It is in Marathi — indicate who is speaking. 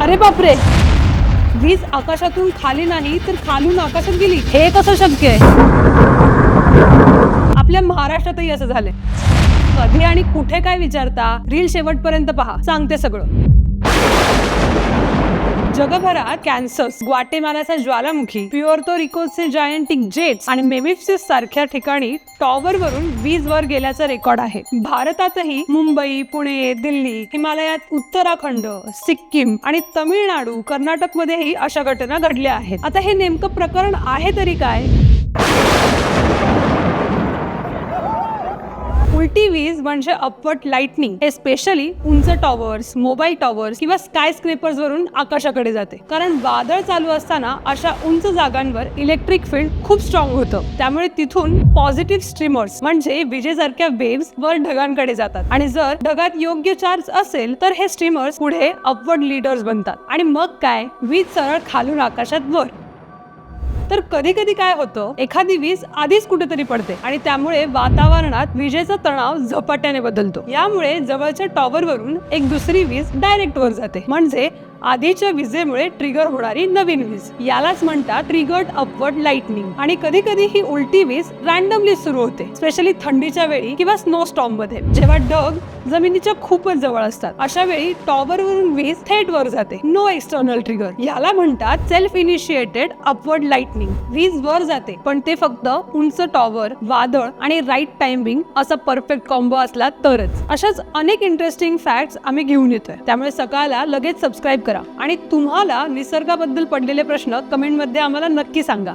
Speaker 1: अरे बापरे. वीज आकाशातून खाली नाही तर खालून आकाशात गेली. हे कसं शक्य आहे? आपल्या महाराष्ट्रातही असं झालंय. कधी आणि कुठे काय विचारता रील शेवटपर्यंत पहा. सांगते सगळं. जगभरात कॅन्सर्स ग्वाटेमालाचा ज्वालामुखी प्युअर्तो रिकोचे जायंटिक जेट्स आणि मेमिफिसिस सारख्या ठिकाणी टॉवर वरून वीज वर गेल्याचं रेकॉर्ड आहे. भारतातही मुंबई पुणे दिल्ली हिमालयात उत्तराखंड सिक्कीम आणि तमिळनाडू कर्नाटक मध्येही अशा घटना घडल्या आहेत. आता हे नेमकं प्रकरण आहे तरी काय? उलटी वीज म्हणजे अपवर्ड लाइटनिंग हे स्पेशली उंच टॉवर्स मोबाईल टॉवर्स किंवा स्काय स्क्रेपर्स वरून आकाशाकडे जाते. कारण वादळ चालू असताना अशा उंच जागांवर इलेक्ट्रिक फील्ड खूप स्ट्रॉंग होतं. त्यामुळे तिथून पॉझिटिव्ह स्ट्रीमर्स म्हणजे विजेसारख्या वेव्स वर ढगांकडे जातात. आणि जर ढगात योग्य चार्ज असेल तर हे स्ट्रीमर्स पुढे अपवर्ड लीडर्स बनतात. आणि मग काय? वीज सरळ खालून आकाशात वर. तर कधी कधी काय होतं एखादी वीज आधीच कुठेतरी पडते आणि त्यामुळे वातावरणात विजेचा तणाव झपाट्याने बदलतो. यामुळे जवळच्या टॉवर वरून एक दुसरी वीज डायरेक्ट वर जाते. म्हणजे आधीच्या विजेमुळे ट्रिगर होणारी नवीन वीज. यालाच म्हणतात ट्रिगर्ड अपवर्ड लाइटनिंग. आणि कधी कधी ही उलटी वीज रॅन्डमली सुरू होते स्पेशली थंडीच्या वेळी किंवा स्नो स्टॉममध्ये जेव्हा ढग जमिनीच्या खूपच जवळ असतात अशा वेळी टॉवर वरून वीज थेट वर जाते. No external trigger. याला म्हणतात सेल्फ इनिशिएटेड अपवर्ड लाइटनिंग. वीज वर जाते पण ते फक्त उंच टॉवर वादळ आणि राईट टायमिंग असा परफेक्ट कॉम्बो असला तरच. अशाच अनेक इंटरेस्टिंग फॅक्ट्स आम्ही घेऊन येतोय. त्यामुळे सकाळला लगेच सबस्क्राईब करा. आणि तुम्हाला निसर्गाबद्दल पडलेले प्रश्न कमेंटमध्ये आम्हाला नक्की सांगा.